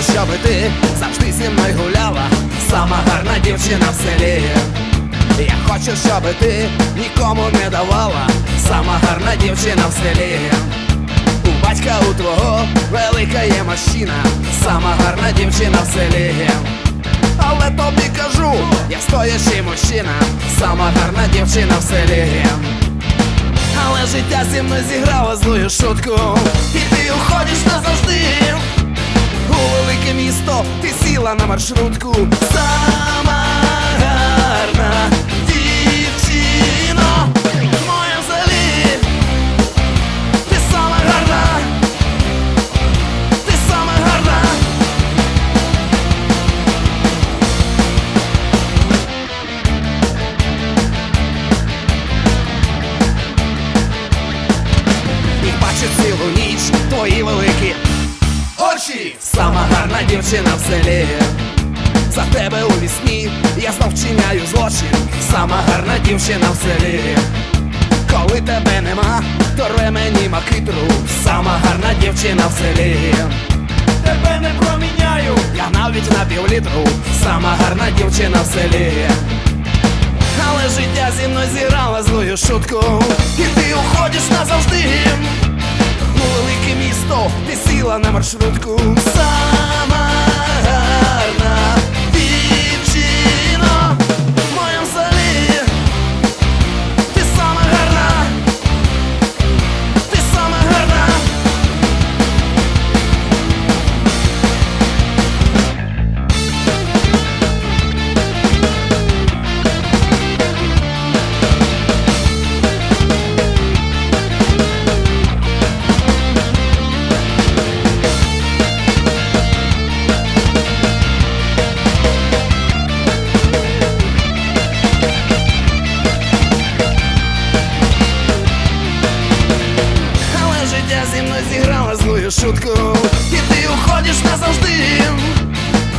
щоб ти завжди зі мною гуляла, сама гарна дівчина в селі. Я хочу, щоб ти нікому не давала, сама гарна дівчина в селі. У батька у твого велика є машина, сама гарна дівчина в селі. Але тобі кажу, я стоячий мужчина, сама гарна дівчина в селі. Але життя зі мною зіграло злую шутку, і ти уходиш назавжди. Місто ти сіла на маршрутку. Сама гарна дівчино, моя взагалі, ти сама гарна, ти сама гарна. І бачу цілу ніч твої великі очі, сама гарна дівчина в селі. За тебе у вісні я знов вчиняю злочин, сама гарна дівчина в селі. Коли тебе нема, то рве мені макитру, сама гарна дівчина в селі. Тебе не проміняю, я навіть на півлітру, сама гарна дівчина в селі. Але життя зі мною зіграло злою шутку, і ти уходиш назавжди. У велике місто ти сіла на маршрутку. Сама шутку І ти уходиш назавжди.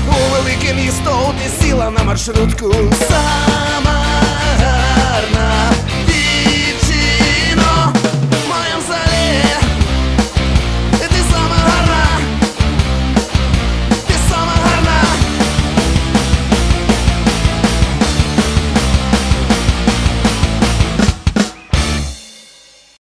У велике місто ти сіла на маршрутку. Сама